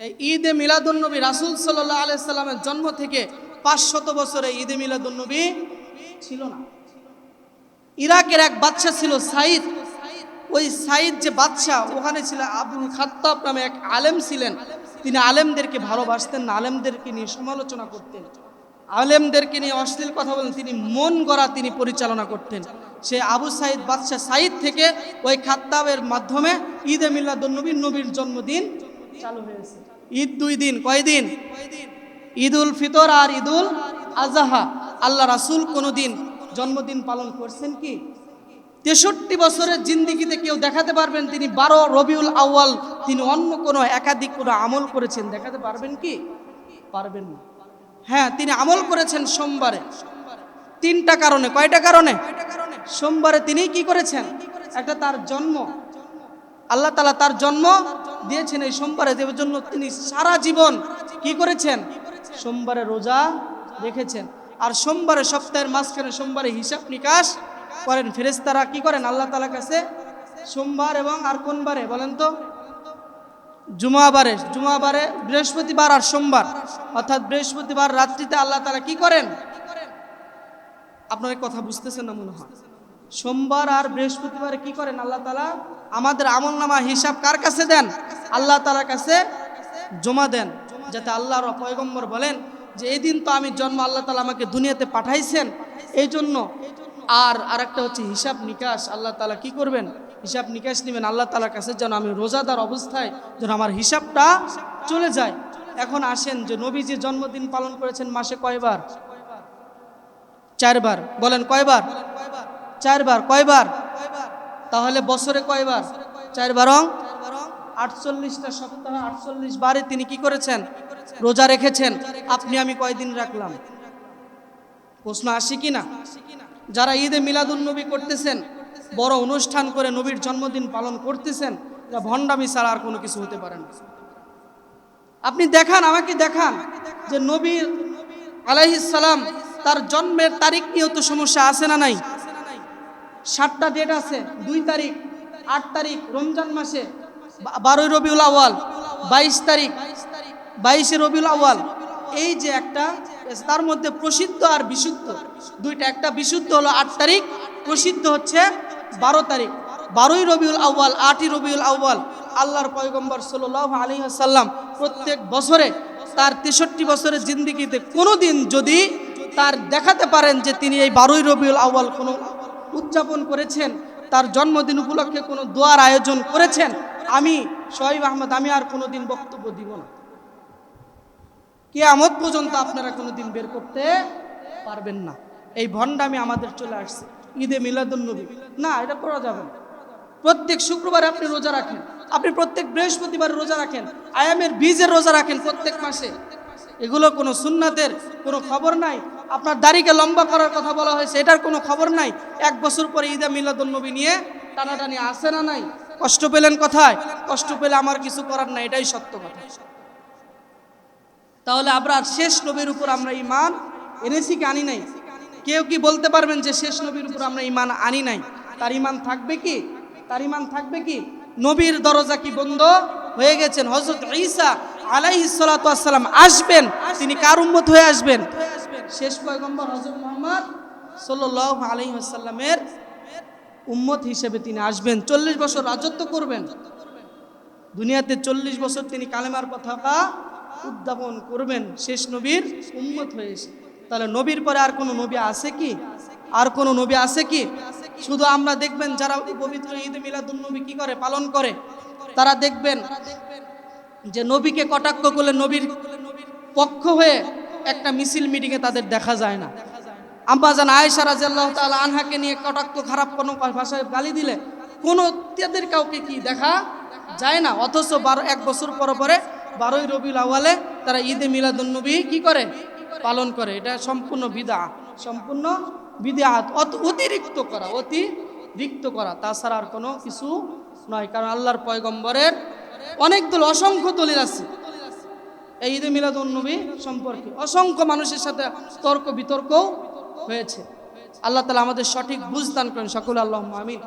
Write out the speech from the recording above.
এই ঈদে মিলাদুন্নবী রাসুল সাল্লাহ আলাইসাল্লামের জন্ম থেকে পাঁচশত বছরে ঈদে মিলাদুন্নবী ছিল না। ইরাকের এক বাচ্চা ছিল সাইদ ওই সাইদ যে বাচ্চা ওখানে ছিল আবুল খাত্তাব নামে এক আলেম ছিলেন। তিনি আলেমদেরকে ভালোবাসতেন না আলেমদেরকে নিয়ে সমালোচনা করতেন। আলেমদেরকে নিয়ে অশ্লীল কথা বলেন তিনি মন গড়া তিনি পরিচালনা করতেন। সে আবু সাইদ বাদশাহ সাইদ থেকে ওই খাত্তাবের মাধ্যমে ঈদে মিল্লাদুন্নবী নবীর জন্মদিন ঈদ দুই দিন, কয় দিন? ঈদ উল ফিতর আর ঈদুল আজহা। আল্লাহ রাসুল কোনো দিন জন্মদিন পালন করছেন কি? তেষট্টি বছরের জিন্দিগিতে কেউ দেখাতে পারবেন তিনি, বারো রবিউল আউয়াল, তিনি অন্য কোনো একাধিক কোনো আমল করেছেন, দেখাতে পারবেন কি? পারবেন না। হ্যাঁ তিনি আমল করেছেন সোমবারে। তিনটা কারণে, কয়টা কারণে? সোমবারে তিনি কি করেছেন? একটা তার জন্ম আল্লাহ তালা তার জন্ম দিয়েছেন এই সোমবারে দেওয়ার জন্য তিনি সারা জীবন কি করেছেন? সোমবারে রোজা রেখেছেন। আর সোমবারে সপ্তাহের মাঝখানে সোমবারে হিসাব নিকাশ করেন। ফেরেস্তারা কি করেন? আল্লাহ তালার কাছে সোমবার এবং আর কোন বারে বলেন তো? জুমাবারে জুমাবারে বৃহস্পতিবার আর সোমবার। অর্থাৎ বৃহস্পতিবার রাত্রিতে আল্লাহ তালা কি করেন? আপনার কথা বুঝতেছেন না মনে হয়? সোমবার আর বৃহস্পতিবারে কি করেন আল্লাহ তালা আমাদের আমল নামা হিসাব কার কাছে দেন? আল্লাহ তালার কাছে জমা দেন। যাতে আল্লাহর পয়গম্বর বলেন যে, এই দিন তো আমি জন্ম আল্লাহ তালা আমাকে দুনিয়াতে পাঠাইছেন। এই জন্য আর আরেকটা হচ্ছে হিসাব নিকাশ। আল্লাহ তালা কি করবেন? হিসাব নিকাশ নেবেন আল্লাহ তালার কাছে যেন আমি রোজাদার অবস্থায় যেন আমার হিসাবটা চলে যায়। এখন আসেন যে নবী যে জন্মদিন পালন করেছেন মাসে কয়বার? চারবার। বলেন কয়বার? চারবার, কয়বার? তাহলে বছরে কয়বার? চারবার আটচল্লিশটা সপ্তাহ, আটচল্লিশ বারে তিনি কি করেছেন? রোজা রেখেছেন। আপনি, আমি কয়দিন রাখলাম? প্রশ্ন আসি কি না? যারা ঈদে মিলাদুল নবী করতেছেন, বড় অনুষ্ঠান করে নবীর জন্মদিন পালন করতেছেন যা ভণ্ডামি ছাড়া আর কোনো কিছু হতে পারে না। আপনি দেখান, আমাকে দেখান যে নবীর আলাইহিসালাম তার জন্মের তারিখ নিয়েও তো সমস্যা আছে না নাই? সাতটা ডেট আছে, দুই তারিখ, আট তারিখ, রমজান মাসে বারোই রবিউল আওয়াল বাইশ তারিখ, বাইশে রবিউল আওয়াল এই যে একটা, তার মধ্যে প্রসিদ্ধ আর বিশুদ্ধ। দুইটা, একটা বিশুদ্ধ হলো আট তারিখ, প্রসিদ্ধ হচ্ছে বারো তারিখ। বারোই রবিউল আউ্বাল আটই রবিউল আউ্বাল আল্লাহর পয়গম্বর সাল্লাহ আলী আসাল্লাম প্রত্যেক বছরে, তার তেষট্টি বছরের জিন্দিগিতে কোনো দিন যদি তার দেখাতে পারেন যে তিনি এই বারোই রবিউল আউ্বাল কোনো উদযাপন করেছেন, তার জন্মদিন উপলক্ষে কোনো দোয়ার আয়োজন করেছেন, আমি শহীদ আহমদ, আমি আর কোনো দিন বক্তব্য দিব না। কেয়ামত পর্যন্ত আপনারা কোনো দিন বের করতে পারবেন না। এই ভণ্ডামি আমাদের চলে আসছে, ঈদে মিলাদুন্নবী না, এটা করা যাবে না। প্রত্যেক শুক্রবারে আপনি রোজা রাখেন, আপনি প্রত্যেক বৃহস্পতিবার রোজা রাখেন, আয়ামের বীজের রোজা রাখেন প্রত্যেক মাসে। এগুলো কোনো সুন্নাতের কোনো খবর নাই আপনার দাড়িকে লম্বা করার কথা বলা হয়েছে, এটার কোনো খবর নাই। এক বছর পরে ঈদে মিলাদুন্নবী নিয়ে টানাটানি আসে না নাই? কষ্ট পেলেন কথায়? কষ্ট পেলে আমার কিছু করার নাই, এটাই সত্য কথা। তাহলে আমরা শেষ নবীর উপর আমরা ইমান এনেছি কি আনি নাই? কেউ কি বলতে পারবেন যে শেষ নবীর উপর আমরা ইমান আনি নাই? তার ইমান থাকবে কি? তার ইমান থাকবে কি? নবীর দরজা কি বন্ধ হয়ে গেছেন? হজরত ঈসা আলাইহিসালাম আসবেন? তিনি কার উম্মত হয়ে আসবেন? শেষ পয়গম্বর হজরত মোহাম্মদ সাল্লাহ আলাইসাল্লামের উম্মত হিসেবে তিনি আসবেন। চল্লিশ বছর রাজত্ব করবেন। দুনিয়াতে চল্লিশ বছর তিনি কালেমার পতাকা উদ্যাপন করবেন। শেষ নবীর উম্মত হয়েছে তাহলে নবীর পরে আর কোনো নবী আছে কি? আর কোনো নবী আছে কি? শুধু আমরা দেখবেন যারা পবিত্র ঈদ মিলাদুল নবী কি করে? পালন করে। তারা দেখবেন যে নবীকে কটাক্ষ করলে নবীর পক্ষ হয়ে একটা মিছিল মিটিংয়ে তাদের দেখা যায় না। আম্বাজান আয়েশা রাজিয়াল্লাহ তাআলা আনহাকে নিয়ে কটাক্ষ, খারাপ কোনো ভাষায় গালি দিলে কোনো তাদের কাউকে কি দেখা যায় না? অথচ বারো, এক বছর পর পরে বারোই রবিউল আওয়ালে তারা ঈদে মিলাদুন্নবী কি করে? পালন করে। এটা সম্পূর্ণ বিদা সম্পূর্ণ বিদাত অত অতিরিক্ত করা অতি অতিরিক্ত করা। তাছাড়া আর কোনো কিছু নয়। কারণ আল্লাহর পয়গম্বরের অনেক দল, অসংখ্য দলিল আছে। এই ঈদে মিলাদুন্নবী সম্পর্কে অসংখ্য মানুষের সাথে তর্ক বিতর্কও হয়েছে। আল্লাহ তালা আমাদের সঠিক বুঝদান করেন। সকল আল্লাহ আমিন।